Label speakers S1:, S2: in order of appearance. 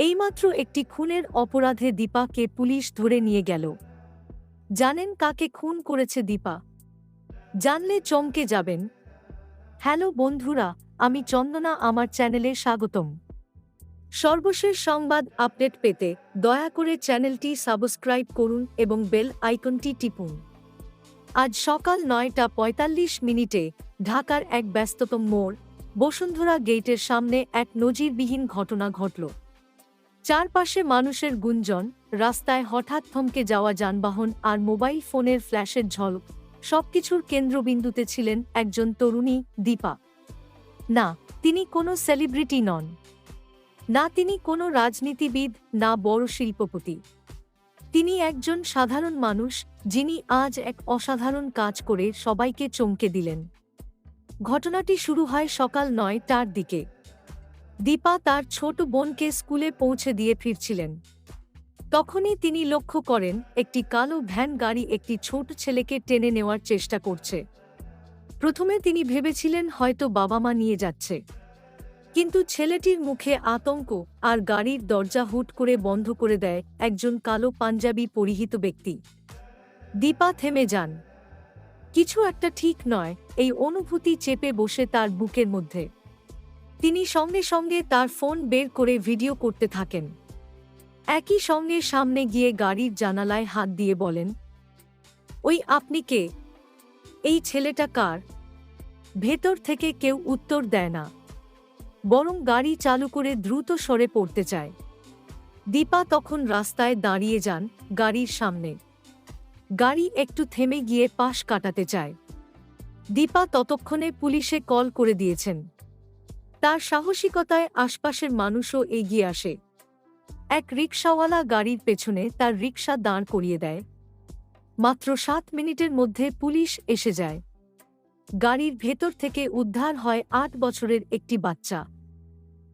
S1: এইমাত্র একটি খুনের অপরাধে দীপাকে পুলিশ ধরে নিয়ে গেল। জানেন কাকে খুন করেছে দীপা? জানলে চমকে যাবেন। হ্যালো বন্ধুরা, আমি চন্দনা, আমার চ্যানেলে স্বাগতম। সর্বশেষ সংবাদ আপডেট পেতে দয়া করে চ্যানেলটি সাবস্ক্রাইব করুন এবং বেল আইকনটি টিপুন। আজ সকাল নয়টা পঁয়তাল্লিশ মিনিটে ঢাকার এক ব্যস্ততম মোড় বসুন্ধরা গেটের সামনে এক নজিরবিহীন ঘটনা ঘটল। চারপাশে মানুষের গুঞ্জন, রাস্তায় হঠাৎ থমকে যাওয়া যানবাহন আর মোবাইল ফোনের ফ্ল্যাশের ঝলক, সবকিছুর কেন্দ্রবিন্দুতে ছিলেন একজন তরুণী, দীপা। না, তিনি কোনো সেলিব্রিটি নন। না, তিনি কোনো রাজনীতিবিদ, না বড় শিল্পপতি। তিনি একজন সাধারণ মানুষ, যিনি আজ এক অসাধারণ কাজ করে সবাইকে চমকে দিলেন। ঘটনাটি শুরু হয় সকাল নয়টার দিকে। দীপা তার ছোট বোনকে স্কুলে পৌঁছে দিয়ে ফিরছিলেন। তখনই তিনি লক্ষ্য করেন, একটি কালো ভ্যান গাড়ি একটি ছোট ছেলেকে টেনে নেওয়ার চেষ্টা করছে। প্রথমে তিনি ভেবেছিলেন হয়তো বাবা মা নিয়ে যাচ্ছে। কিন্তু ছেলেটির মুখে আতঙ্ক আর গাড়ির দরজা হুট করে বন্ধ করে দেয় একজন কালো পাঞ্জাবি পরিহিত ব্যক্তি। দীপা থেমে যান। কিছু একটা ঠিক নয়, এই অনুভূতি চেপে বসে তার বুকের মধ্যে। তিনি সঙ্গে সঙ্গে তার ফোন বের করে ভিডিও করতে থাকেন। একই সঙ্গে সামনে গিয়ে গাড়ির জানালায় হাত দিয়ে বলেন, ওই আপনি কে? এই ছেলেটা কার? ভেতর থেকে কেউ উত্তর দেয় না। বরং গাড়ি চালু করে দ্রুত সরে পড়তে চায়। দীপা তখন রাস্তায় দাঁড়িয়ে যান গাড়ির সামনে। গাড়ি একটু থেমে গিয়ে পাশ কাটাতে চায়। দীপা ততক্ষণে পুলিশে কল করে দিয়েছেন। তার সাহসিকতায় আশপাশের মানুষও এগিয়ে আসে। এক রিক্সাওয়ালা গাড়ির পেছনে তার রিক্সা দাঁড় করিয়ে দেয়। মাত্র সাত মিনিটের মধ্যে পুলিশ এসে যায়। গাড়ির ভেতর থেকে উদ্ধার হয় আট বছরের একটি বাচ্চা।